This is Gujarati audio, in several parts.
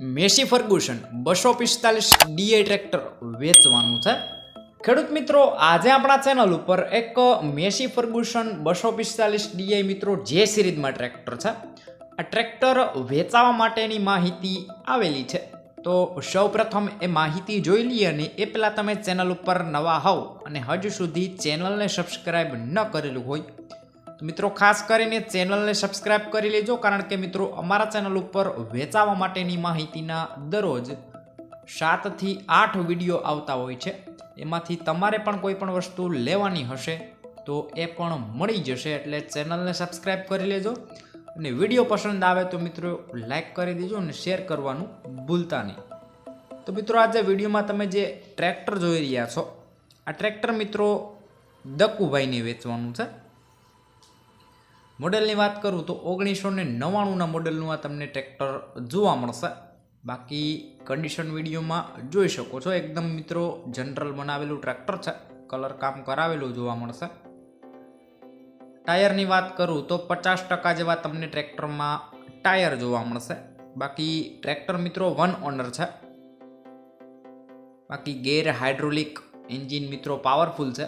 મેસી ફર્ગુસન બસો પિસ્તાલીસ ડીએ ટ્રેક્ટર વેચવાનું છે. ખેડૂત મિત્રો, આજે આપણા ચેનલ ઉપર એક મેસી ફર્ગુસન બસો પિસ્તાલીસ ડીઆઈ મિત્રો જે સિરીઝમાં ટ્રેક્ટર છે, આ ટ્રેક્ટર વેચાવા માટેની માહિતી આવેલી છે. તો સૌપ્રથમ એ માહિતી જોઈ લઈએ અને એ પહેલાં તમે ચેનલ ઉપર નવા હોવ અને હજુ સુધી ચેનલને સબસ્ક્રાઈબ ન કરેલું હોય તો મિત્રો, ખાસ કરીને ચેનલને સબસ્ક્રાઇબ કરી લેજો, કારણ કે મિત્રો, અમારા ચેનલ ઉપર વેચાવા માટેની માહિતીના દરરોજ સાતથી આઠ વીડિયો આવતા હોય છે. એમાંથી તમારે પણ કોઈ પણ વસ્તુ લેવાની હશે, તો એ પણ મળી જશે, એટલે ચેનલને સબસ્ક્રાઇબ કરી લેજો. અને વીડિયો પસંદ આવે તો મિત્રો લાઈક કરી દેજો અને શેર કરવાનું ભૂલતા નહીં. તો મિત્રો, આજે વિડીયોમાં તમે જે ટ્રેક્ટર જોઈ રહ્યા છો, આ ટ્રેક્ટર મિત્રો દક્કુભાઈને વેચવાનું છે. મોડેલની વાત કરું તો ઓગણીસો ને નવ્વાણુંના મોડેલનું આ તમને ટ્રેક્ટર જોવા મળશે. બાકી કન્ડિશન વિડીયોમાં જોઈ શકો છો. એકદમ મિત્રો જનરલ બનાવેલું ટ્રેક્ટર છે. કલર કામ કરાવેલું જોવા મળશે. ટાયરની વાત કરું તો પચાસ ટકા જેવા તમને ટ્રેક્ટરમાં ટાયર જોવા મળશે. બાકી ટ્રેક્ટર મિત્રો વન ઓનર છે. બાકી ગેર હાઇડ્રોલિક એન્જિન મિત્રો પાવરફુલ છે.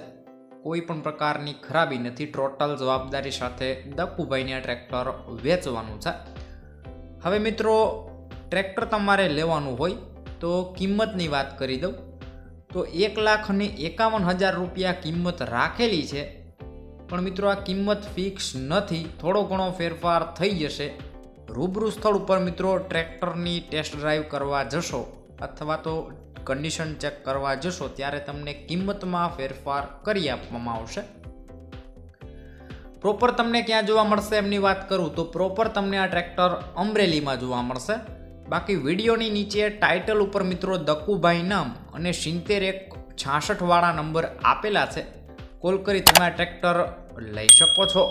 કોઈ પણ પ્રકારની ખરાબી નથી, ટોટલ જવાબદારી સાથે દક્કુભાઈને આ ટ્રેક્ટર વેચવાનું છે. હવે મિત્રો, ટ્રેક્ટર તમારે લેવાનું હોય તો કિંમતની વાત કરી દઉં. તો એક લાખ અને એકાવન હજાર રૂપિયા કિંમત રાખેલી છે. પણ મિત્રો, આ કિંમત ફિક્સ નથી, થોડો ઘણો ફેરફાર થઈ જશે. રૂબરૂ સ્થળ ઉપર મિત્રો ટ્રેક્ટરની ટેસ્ટ ડ્રાઈવ કરવા જશો અથવા તો કન્ડિશન ચેક કરવા જશો ત્યારે તમને કિંમતમાં ફેરફાર કરી આપવામાં આવશે. પ્રોપર તમને ક્યાં જોવા મળશે એમની વાત કરું તો પ્રોપર તમને આ ટ્રેક્ટર અમરેલીમાં જોવા મળશે. બાકી વિડીયોની નીચે ટાઇટલ ઉપર મિત્રો દક્કુભાઈ નામ અને સિત્તેર એક છાસઠવાળા નંબર આપેલા છે. કોલ કરી તમે આ ટ્રેક્ટર લઈ શકો છો.